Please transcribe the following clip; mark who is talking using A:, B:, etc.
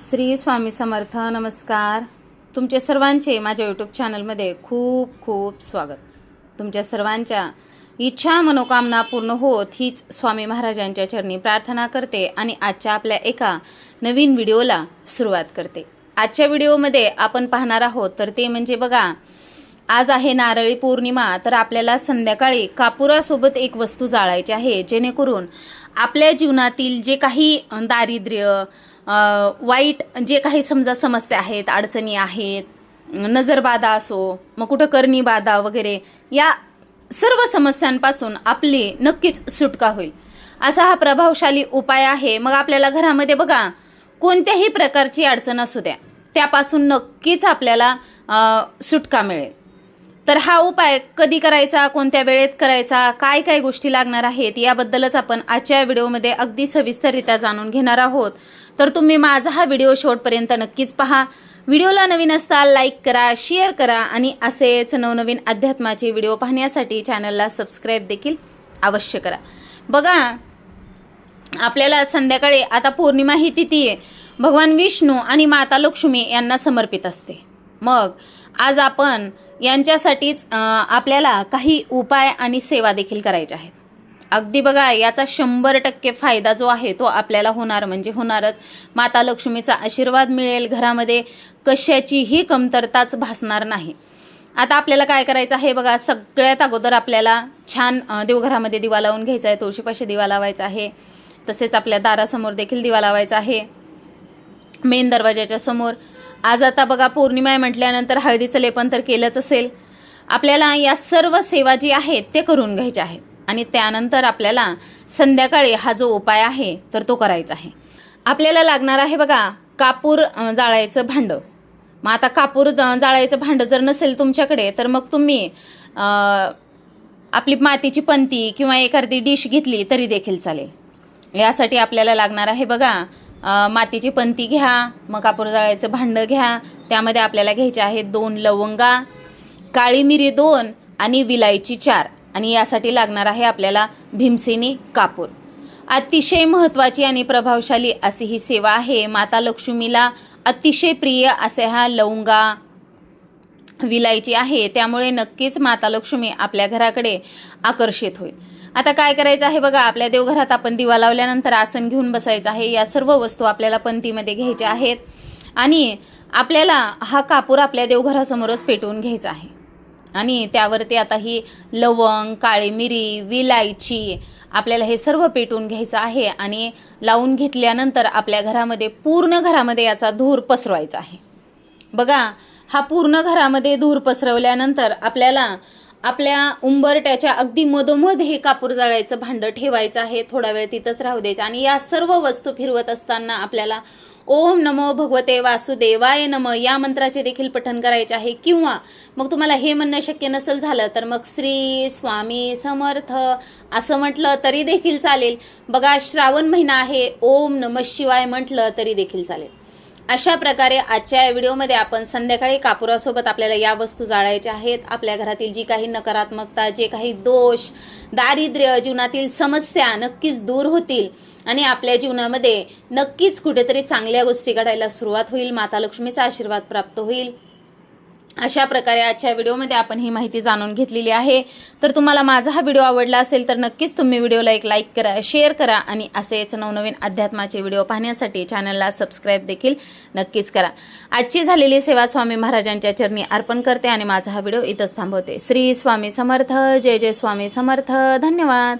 A: श्री स्वामी समर्थ नमस्कार. तुमचे सर्वांचे माझ्या यूट्यूब चॅनलमध्ये खूप खूप स्वागत. तुमच्या सर्वांच्या इच्छा मनोकामना पूर्ण होत हीच स्वामी महाराजांच्या चरणी प्रार्थना करते आणि आजच्या आपल्या एका नवीन व्हिडिओला सुरुवात करते. आजच्या व्हिडिओमध्ये आपण पाहणार आहोत तर ते म्हणजे बघा आज आहे नारळी पौर्णिमा तर आपल्याला संध्याकाळी कापुरासोबत एक वस्तू जाळायची आहे जेणेकरून आपल्या जीवनातील जे काही दारिद्र्य वाईट जे काही समजा समस्या आहेत अडचणी आहेत नजरबाधा असो मग कुठं करणी बाधा वगैरे या सर्व समस्यांपासून आपली नक्कीच सुटका होईल. असा हा प्रभावशाली उपाय आहे. मग आपल्याला घरामध्ये बघा कोणत्याही प्रकारची अडचण असू द्या त्यापासून नक्कीच आपल्याला सुटका मिळेल. तर हा उपाय कधी करायचा कोणत्या वेळेत करायचा काय काय गोष्टी लागणार आहेत याबद्दलच आपण आजच्या व्हिडिओमध्ये अगदी सविस्तररित्या जाणून घेणार आहोत. तर तुम्ही माझा हा व्हिडिओ शेवटपर्यंत नक्कीच पहा. व्हिडिओला नवीन असताल लाईक करा शेअर करा आणि असेच नवनवीन अध्यात्माचे व्हिडिओ पाहण्यासाठी चॅनलला सबस्क्राईब देखील अवश्य करा. बघा आपल्याला संध्याकाळी आता पौर्णिमा ही तिथी आहे. भगवान विष्णू आणि माता लक्ष्मी यांना समर्पित असते. मग आज आपण यांच्यासाठीच आपल्याला काही उपाय आणि सेवा देखील करायच्या आहेत. अगदी बघा याचा शंभर टक्के फायदा जो आहे तो आपल्याला होणार. म्हणजे होणारच. माता लक्ष्मीचा आशीर्वाद मिळेल घरामध्ये. कशाचीही कमतरताच भासणार नाही. आता आपल्याला काय करायचं आहे बघा सगळ्यात अगोदर आपल्याला छान देवघरामध्ये दिवा लावून घ्यायचा आहे. तुळशीपाशी दिवा लावायचा आहे. तसेच आपल्या दारासमोर देखील दिवा लावायचा आहे. मेन दरवाजाच्या समोर. आज आता बघा पौर्णिमा आहे म्हटल्यानंतर हळदीचं लेपन तर केलंच असेल. आपल्याला या सर्व सेवा जी आहेत ते करून घ्यायच्या आहेत. आणि त्यानंतर आपल्याला संध्याकाळी हा जो उपाय आहे तर तो करायचा आहे. आपल्याला लागणार आहे बघा कापूर जाळायचं भांडं. मग आता कापूर जाळायचं भांडं जर नसेल तुमच्याकडे तर मग तुम्ही आपली मातीची पंती किंवा एखादी डिश घेतली तरी देखील चालेल. यासाठी आपल्याला लागणार आहे बघा मातीची पंती घ्या मग कापूर जाळायचं भांडं घ्या. त्यामध्ये आपल्याला घ्यायचे आहेत दोन लवंगा काळी मिरी दोन आणि विलायची चार. आणि यासाठी लागणार आहे आपल्याला भीमसेनी कापूर. अतिशय महत्त्वाची आणि प्रभावशाली अशी ही सेवा आहे. माता लक्ष्मीला अतिशय प्रिय असे हा लवंगा विलायची आहे. त्यामुळे नक्कीच माता लक्ष्मी आपल्या घराकडे आकर्षित होईल. आता काय करायचं आहे बघा आपल्या देवघरात आपण दिवा लावल्यानंतर आसन घेऊन बसायचं आहे. या सर्व वस्तू आपल्याला पंथीमध्ये घ्यायच्या आहेत. आणि आपल्याला हा कापूर आपल्या देवघरासमोरच पेटवून घ्यायचा आहे. आणि त्यावरती आता ही लवंग काळी मिरी विलायची आपल्याला हे सर्व पेटून घ्यायचं आहे आणि लावून घेतल्यानंतर आपल्या घरामध्ये पूर्ण घरामध्ये याचा धूर पसरवायचा आहे. बघा हा पूर्ण घरामध्ये धूर पसरवल्यानंतर आपल्याला आपल्या उंबरट्याच्या अगदी मधोमध हे कापूर जाळायचं भांडं ठेवायचं आहे. थोडा वेळ तिथंच राहू द्यायचं. आणि या सर्व वस्तू फिरवत असताना आपल्याला ओम नमो भगवते वासुदेवाय नम. या मंत्राचे देखील पठन करायचे आहे. किंवा मग तुम्हाला हे म्हणणं शक्य नसेल झालं तर मग श्री स्वामी समर्थ असं म्हटलं तरी देखील चालेल. बघा श्रावण महिना आहे. ओम नम शिवाय म्हटलं तरी देखील चालेल. अशा प्रकारे आजच्या या व्हिडिओमध्ये आपण संध्याकाळी कापुरासोबत आपल्याला या वस्तू जाळायच्या आहेत. आपल्या घरातील जी काही नकारात्मकता जे काही दोष दारिद्र्य जीवनातील समस्या नक्कीच दूर होतील. आणि आपल्या जीवनामध्ये नक्कीच कुठेतरी चांगल्या गोष्टी घडायला सुरुवात होईल माता लक्ष्मीचा आशीर्वाद प्राप्त होईल. अशा प्रकारे आजच्या व्हिडिओमध्ये आपण ही माहिती जाणून घेतलेली आहे. तर तुम्हाला माझा हा व्हिडिओ आवडला असेल तर नक्कीच तुम्ही व्हिडिओला एक लाईक करा शेअर करा आणि असेच नवनवीन अध्यात्माचे व्हिडिओ पाहण्यासाठी चॅनलला सबस्क्राईब देखील नक्कीच करा. आजची झालेली सेवा स्वामी महाराजांच्या चरणी अर्पण करते आणि माझा हा व्हिडिओ इथंच थांबवते. श्री स्वामी समर्थ जय जय स्वामी समर्थ. धन्यवाद.